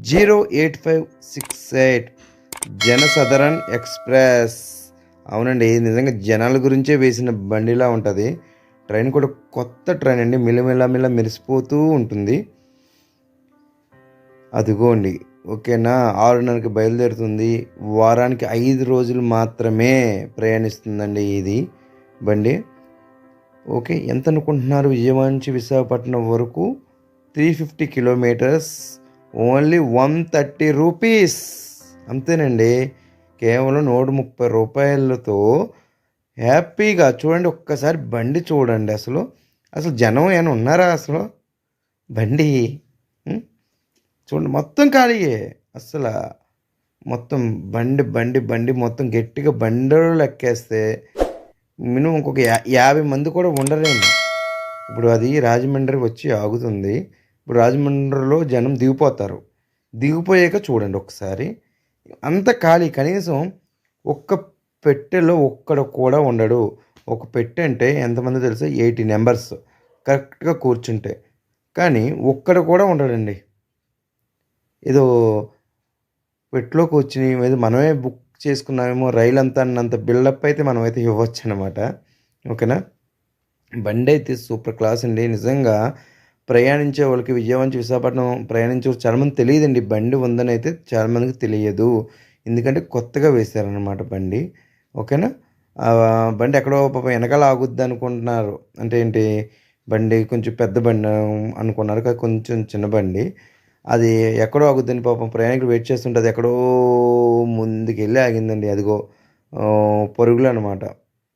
Zero eight five six eight Jansadharan express. అవునండి నిజంగా జనాల గురించే వేసిన బండిలా ఉంటుంది. ట్రైన్ కూడా కొత్త ట్రైన్ అండి. మిల్లమిల్ల మిల్ల మెరిసిపోతూ ఉంటుంది. అదిగోండి ఓకేనా? ఆరున్నరకి బయలుదేరుతుంది. వారానికి ఐదు రోజులు మాత్రమే ప్రయాణిస్తుందండి ఇది బండి. ఓకే ఎంత అనుకుంటున్నారు? విజయవాడ నుంచి విశాఖపట్నం వరకు three fifty kilometres only one thirty rupees. అంతేనండి. కేవలం నూట ముప్పై రూపాయలతో హ్యాపీగా చూడండి ఒక్కసారి బండి చూడండి అసలు. అసలు జనం ఏమైనా ఉన్నారా అసలు? బండి? చూడండి మొత్తం ఖాళీయే. అసలు మొత్తం బండి బండి బండి మొత్తం గట్టిగా బండలు లెక్కేస్తే మినిమం ఇంకొక యా యాభై మంది కూడా ఉండరేమో. ఇప్పుడు అది రాజమండ్రి వచ్చి ఆగుతుంది. ఇప్పుడు రాజమండ్రిలో జనం దిగిపోతారు. దిగిపోయాక చూడండి ఒకసారి. అంత ఖాళీ. కనీసం ఒక్క పెట్టెలో ఒక్కడ కూడా ఉండడు. ఒక పెట్టె అంటే ఎంతమంది తెలుసా? ఎయిటీ నెంబర్స్ కరెక్ట్గా కూర్చుంటే. కానీ ఒక్కడ కూడా ఉండడండి. ఏదో పెట్లో కూర్చుని ఏదో మనమే బుక్ చేసుకున్నామేమో రైలు అంతా అన్నంత బిల్డప్ అయితే మనమైతే ఇవ్వచ్చు అనమాట ఓకేనా? బండి అయితే సూపర్ క్లాస్ అండి. నిజంగా ప్రయాణించే వాళ్ళకి విజయవాడ నుంచి విశాఖపట్నం ప్రయాణించే చాలామంది తెలియదండి. బండి ఉందని అయితే చాలామందికి తెలియదు. ఎందుకంటే కొత్తగా వేశారనమాట బండి. ఓకేనా? బండి ఎక్కడో పాపం వెనకాల ఆగుద్ది అనుకుంటున్నారు. అంటే ఏంటి? బండి కొంచెం పెద్ద బండి అనుకున్నారు. కానీ కొంచెం చిన్న బండి. అది ఎక్కడో ఆగుద్దని పాపం ప్రయాణికులు వెయిట్ చేస్తుంటే అది ఎక్కడో ముందుకెళ్ళి ఆగిందండి. అదిగో ఆ, పరుగులు అనమాట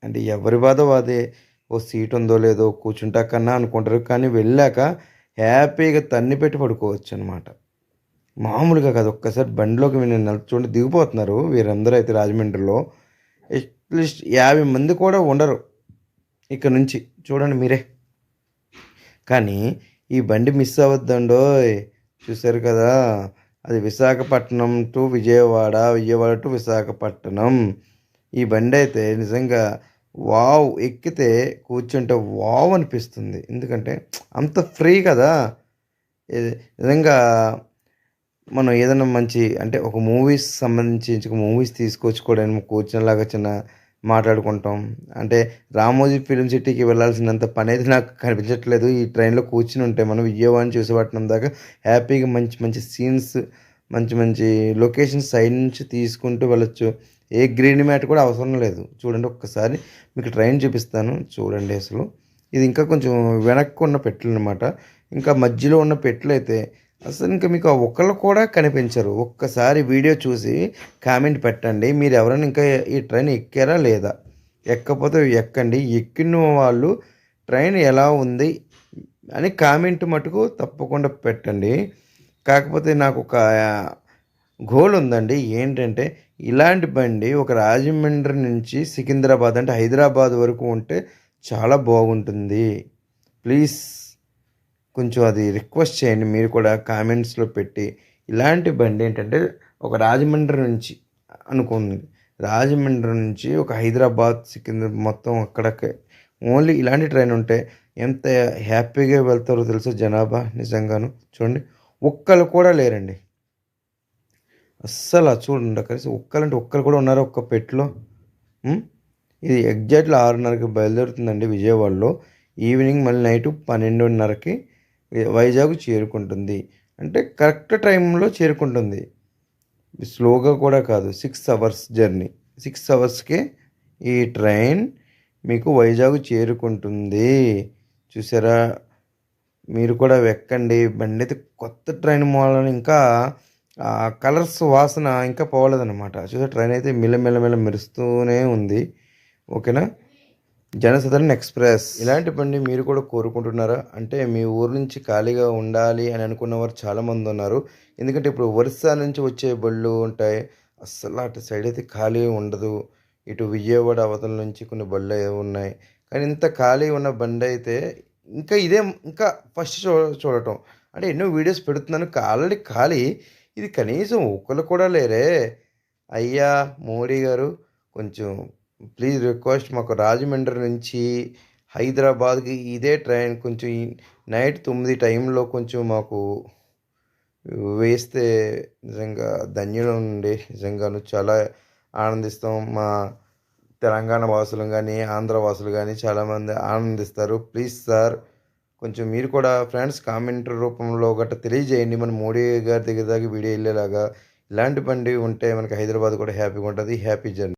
అంటే ఎవరి బాధ వాదే? ఓ సీట్ ఉందో లేదో కూర్చుంటా కన్నా అనుకుంటారు. కానీ వెళ్ళాక హ్యాపీగా తన్ని పెట్టి పడుకోవచ్చు అనమాట మామూలుగా కాదు ఒక్కసారి బండిలోకి మీరు నలుచుకుంటే దిగిపోతున్నారు వీరందరూ అయితే రాజమండ్రిలో. అట్లీస్ట్ యాభై మంది కూడా ఉండరు ఇక్కడ నుంచి. చూడండి మీరే. కానీ ఈ బండి మిస్ అవద్దండో చూశారు కదా అది విశాఖపట్నం టు విజయవాడ విజయవాడ టు విశాఖపట్నం. ఈ బండి అయితే నిజంగా వావ్ ఎక్కితే కూర్చుంటే వావ్ అనిపిస్తుంది. ఎందుకంటే అంత ఫ్రీ కదా. నిజంగా మనం ఏదైనా మంచి అంటే ఒక మూవీస్ సంబంధించి ఒక మూవీస్ తీసుకొచ్చుకోవడానికి కూర్చునేలాగా చిన్న మాట్లాడుకుంటాం. అంటే రామోజీ ఫిలిం సిటీకి వెళ్ళాల్సినంత పని అయితే నాకు కనిపించట్లేదు. ఈ ట్రైన్లో కూర్చుని ఉంటే మనం విజయవాడ నుంచి దాకా హ్యాపీగా మంచి మంచి సీన్స్ మంచి మంచి లొకేషన్స్ సైడ్ నుంచి తీసుకుంటూ వెళ్ళొచ్చు. ఏ గ్రీన్ మ్యాట్ కూడా అవసరం లేదు. చూడండి ఒక్కసారి మీకు ట్రైన్ చూపిస్తాను. చూడండి అసలు. ఇది ఇంకా కొంచెం వెనక్కి ఉన్న పెట్టెలు అనమాట ఇంకా మధ్యలో ఉన్న పెట్టెలు అయితే అసలు ఇంకా మీకు ఆ కూడా కనిపించరు. ఒక్కసారి వీడియో చూసి కామెంట్ పెట్టండి. మీరు ఎవరైనా ఇంకా ఈ ట్రైన్ ఎక్కారా లేదా? ఎక్కపోతే ఎక్కండి. ఎక్కిన వాళ్ళు ట్రైన్ ఎలా ఉంది అని కామెంట్ మటుకు తప్పకుండా పెట్టండి. కాకపోతే నాకు ఒక గోల్ ఉందండి ఏంటంటే ఇలాంటి బండి ఒక రాజమండ్రి నుంచి సికింద్రాబాద్ అంటే హైదరాబాద్ వరకు ఉంటే చాలా బాగుంటుంది. ప్లీజ్ కొంచెం అది రిక్వెస్ట్ చేయండి. మీరు కూడా కామెంట్స్లో పెట్టి ఇలాంటి బండి ఏంటంటే ఒక రాజమండ్రి నుంచి అనుకుంది రాజమండ్రి నుంచి ఒక హైదరాబాద్ సికింద్ర మొత్తం అక్కడకే. ఓన్లీ ఇలాంటి ట్రైన్ ఉంటే ఎంత హ్యాపీగా వెళ్తారో తెలుసా జనాభా? నిజంగాను. చూడండి. ఒక్కరు కూడా లేరండి. అస్సలు చూడండి కలిసి ఒక్కలంటే ఒక్కరు కూడా ఉన్నారు ఒక్క పెట్టులో ఇది ఎగ్జాక్ట్లీ ఆరున్నరకి బయలుదేరుతుందండి విజయవాడలో. ఈవినింగ్ మళ్ళీ నైట్ పన్నెండున్నరకి వైజాగ్ చేరుకుంటుంది. అంటే కరెక్ట్ టైంలో చేరుకుంటుంది. స్లోగా కూడా కాదు సిక్స్ అవర్స్ జర్నీ. సిక్స్ అవర్స్కే ఈ ట్రైన్ మీకు వైజాగ్ చేరుకుంటుంది. చూసారా? మీరు కూడా ఎక్కండి బండి అయితే కొత్త ట్రైన్ మూలన ఇంకా ఆ కలర్స్ వాసన ఇంకా పోలేదన్నమాట చూసే ట్రైన్ అయితే మిల్ల మెరుస్తూనే ఉంది. ఓకేనా? జనసదరన్ ఎక్స్ప్రెస్. ఇలాంటి బండి మీరు కూడా కోరుకుంటున్నారా? అంటే మీ ఊరు నుంచి ఖాళీగా ఉండాలి అని అనుకున్న వారు చాలామంది ఉన్నారు. ఎందుకంటే ఇప్పుడు ఒరిస్సా నుంచి వచ్చే బళ్ళు ఉంటాయి. అస్సలు అటు సైడ్ అయితే ఖాళీ ఉండదు. ఇటు విజయవాడ అవతల నుంచి కొన్ని బళ్ళు ఉన్నాయి. కానీ ఇంత ఖాళీ ఉన్న బండి అయితే ఇంకా ఇదే ఇంకా ఫస్ట్ చూ చూడటం. అంటే ఎన్నో వీడియోస్ పెడుతున్నాను. ఆల్రెడీ ఖాళీ. ఇది కనీసం ఒక్కరు కూడా లేరే. అయ్యా మోడీ గారు కొంచెం ప్లీజ్ రిక్వెస్ట్ మాకు రాజమండ్రి నుంచి హైదరాబాద్కి ఇదే ట్రైన్ కొంచెం నైట్ తొమ్మిది టైంలో కొంచెం మాకు వేస్తే నిజంగా ధన్యులు ఉండి నిజంగాను చాలా ఆనందిస్తాం. మా తెలంగాణ వాసులు కానీ ఆంధ్ర వాసులు కానీ చాలామంది ఆనందిస్తారు. ప్లీజ్ సార్ కొంచెం మీరు కూడా ఫ్రెండ్స్ కామెంట్ రూపంలో గట్ట తెలియజేయండి. మన మోడీ గారి దగ్గర దాకా వీడియో వెళ్ళేలాగా ఇలాంటి బండి ఉంటే మనకి హైదరాబాద్ కూడా హ్యాపీగా ఉంటుంది. Happy journey.